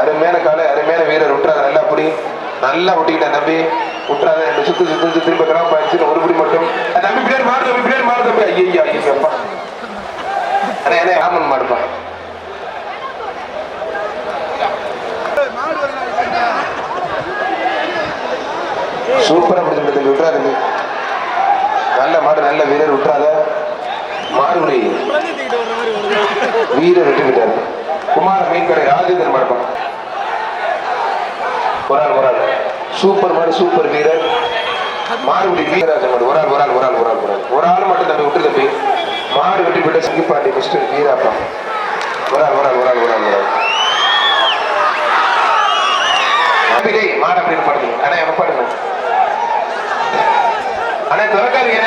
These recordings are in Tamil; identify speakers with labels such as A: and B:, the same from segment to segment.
A: அருமையான காலை அருமையான வீரர். விட்டுறாத நல்லா அப்படி நல்லா ஒட்டிக்கிட்டேன் நம்பி விட்டுறாத சுத்து சுத்து சுத்து திரும்ப கிராம பாய்ச்சி ஒரு புடி மட்டும். நம்பி பிளேட் மாறு நம்பி பிளேட் மாறு தம்பி. ஐயோ ஐயோ அண்ணே அண்ணே ஆமன் மாடுப்பா. சூப்பரா பிடிச்சு தம்பி விட்டுறாத நல்ல மாடு நல்ல வீரர் விட்டுறாத மாறுபடி வீரர் விட்டு விட்டாரு குமார மீன்கடை ராஜேந்திரன் மாடுப்பா ஒரு ஆள் ஒரு ஆள் சூப்பர் மாடு சூப்பர் வீரர். மாறுபடி வீரராஜன் மாடு. ஒரு ஆள் ஒரு ஆள் ஒரு ஆள் ஒரு ஆள் ஒரு ஆள் ஒரு ஆள் மட்டும் தம்பி விட்டு தம்பி. மாடு வெட்டி பெற்ற சிங்கிப்பாண்டி மிஸ்டர் வீராப்பா. ஒரு ஆள் ஒரு ஆள் ஒரு ஆள் ஒரு ஆள் ஒரு ஆள் தம்பி மாடு அப்படின்னு பாடுங்க. அண்ணா என்ன பாடுங்க. அண்ணா திறக்காதீங்க.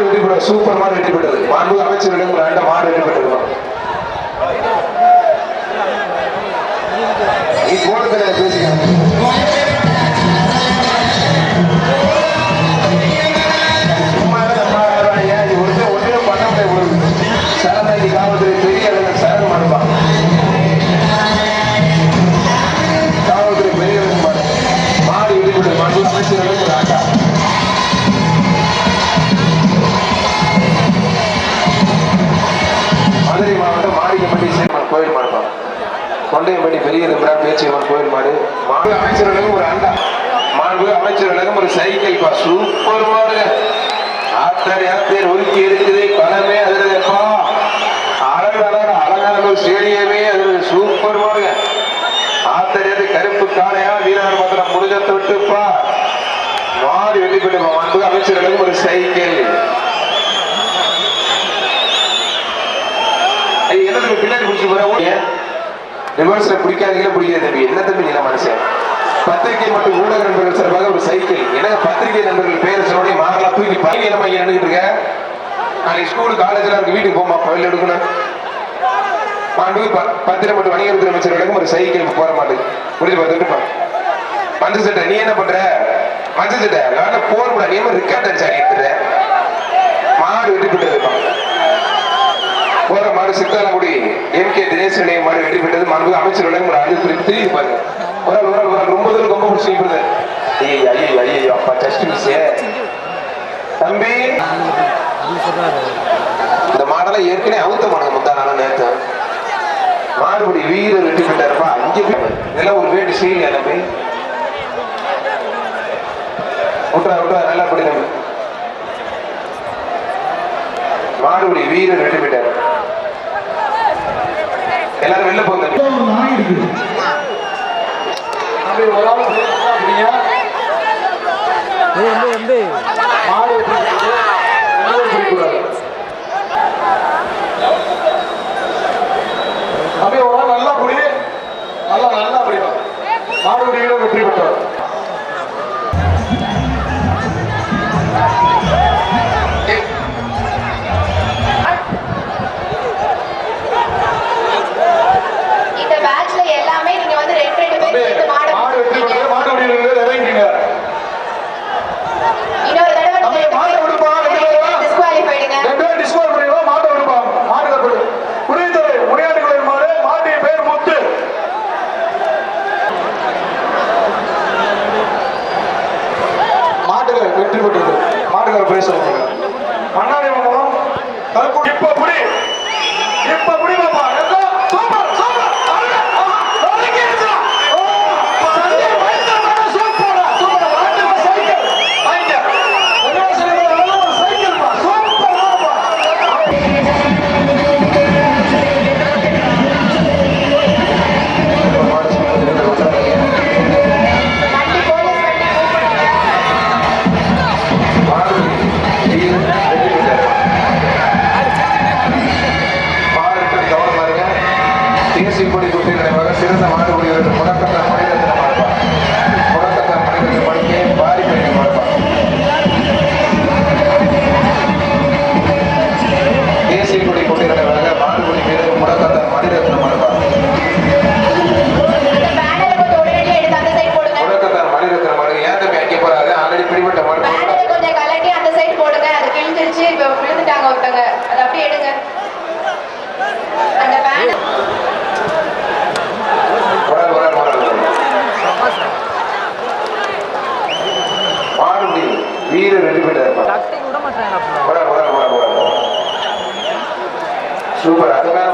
A: மாடு வெற்றி பெற்ற சூப்பர் மாடு வெற்றி பெற்றது மாண்பு அமைச்சரிடம் ஒரு மாடு வெற்றி பெற்றது நீ போடுதல பேசிக்க கொண்டையம்பட்டி பெரிய நம்பரான் பேச்சியம்மன் கோயில் மாடு. மாண்பு அமைச்சர்களுக்கும் ஒரு அண்டா. மாண்பு அமைச்சர்களுக்கும் ஒரு சைக்கிள் பா சூப்பர் மாடுங்க ஆத்தர் யாத்தேர் ஒதுக்கி இருக்குது பணமே அதுப்பா அழகு அழகான ஒரு ஸ்டேடியமே அது சூப்பர் மாடுங்க ஆத்தரியது கருப்பு காளையா வீரர் மாத்திரம் முடிஞ்ச விட்டுப்பா மாடு வெட்டி போட்டு மாண்பு அமைச்சர்களுக்கும் ஒரு சைக்கிள். ஐய், பின்னாடி பிடிச்சி போறேன் ரிவர்ஸ்ல பிடிக்காதீங்களா பிடிக்காது தம்பி. என்ன தம்பி நீல மனுஷன்? பத்திரிகை மற்றும் ஊடக நண்பர்கள் சார்பாக ஒரு சைக்கிள். எனக்கு பத்திரிகை நண்பர்கள் பேரை சொல்லி மாறலாம் தூக்கி பள்ளி என்ன பையன் நின்றுட்டு இருக்க? நாளைக்கு ஸ்கூல் காலேஜ்ல இருக்கு. வீட்டுக்கு போமா பயில் எடுக்கணும். மாண்பு பத்திரம் மற்றும் வணிகத்துறை அமைச்சர்களுக்கும் ஒரு சைக்கிள் போற மாட்டேங்குது புரிஞ்சு பார்த்துட்டு மஞ்சள் சட்டை நீ என்ன பண்ற? மஞ்சள் சட்டை. நான் போன் கூட நீ ரிக்கார்ட் அடிச்சு அடிக்கிற மாடு வெட்டி பெற்றது போற மாடு சித்தாலங்குடி தினேஷ் நிலைய மாடு வெற்றி பெற்றது. மாண்பு அமைச்சர் ஒரு அது குறித்து திரும்பி பாருங்க. ஒரு ஆள், ஒரு ஆள், ரொம்ப தூரம் ரொம்ப பிடிச்சி நிற்பது ஐயோ ஐயோ ஐயோ அப்பா ஜஸ்ட் மிஸ் தம்பி. இந்த மாடெல்லாம் ஏற்கனவே அவுத்த மாடுங்க முந்தா நாளும் நேத்து. மாறுபடி வீரர் வெற்றி பெற்றாருப்பா. அங்கே போய் இதெல்லாம் ஒரு வேட்டு செய்யலையா தம்பி? விட்றா விட்றா நல்லா படி தம்பி. மாறுபடி வீரர் வெற்றி பெற்றார். எல்லாரும் வெளில போங்க.
B: அப்படியே ஒரு நல்லா புடி நல்லா நல்லா பிடிக்கும் மாடு வெற்றி பெற்றார் மண்ணாடி மங்கலம் கருப்பு இப்ப புடி சூப்பர்.
A: அது மேல